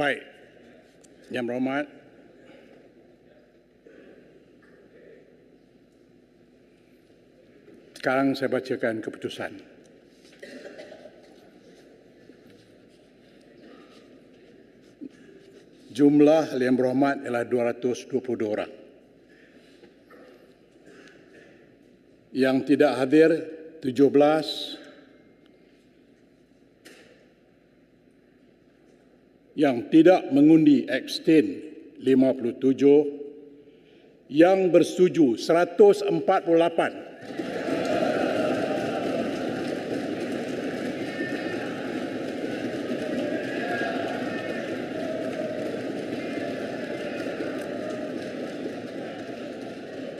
Baik. Yang berhormat. Sekarang saya bacakan keputusan. Jumlah yang berhormat ialah 222 orang. Yang tidak hadir 17 yang tidak mengundi abstain 57 yang bersetuju 148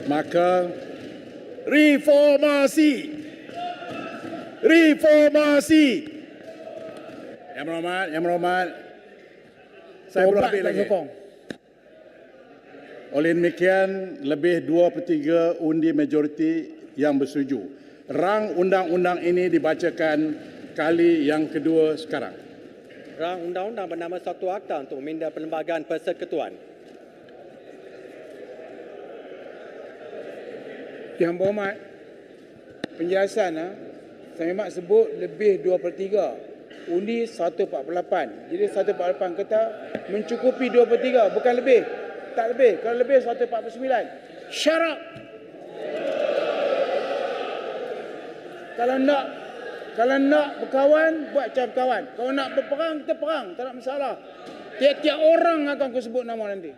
maka reformasi! Reformasi! Yang berhormat yang berhormat saya habis dan lagi sokong. oleh demikian lebih 2 per 3 undi majoriti yang bersetuju rang undang-undang ini dibacakan kali yang kedua sekarang Rang undang-undang bernama Satu Akta untuk meminda Perlembagaan Persekutuan. Yang berhormat, penjelasan ha, saya memang sebut lebih 2 per 3. Undi 148. Jadi 148 kata mencukupi 2 per 3, bukan lebih. Tak lebih. Kalau lebih 149. Shut up! Kalau nak kalau nak berkawan, buat macam kawan. Kalau nak berperang, kita perang. Tak ada masalah. Tiap-tiap orang akan aku sebut nama nanti.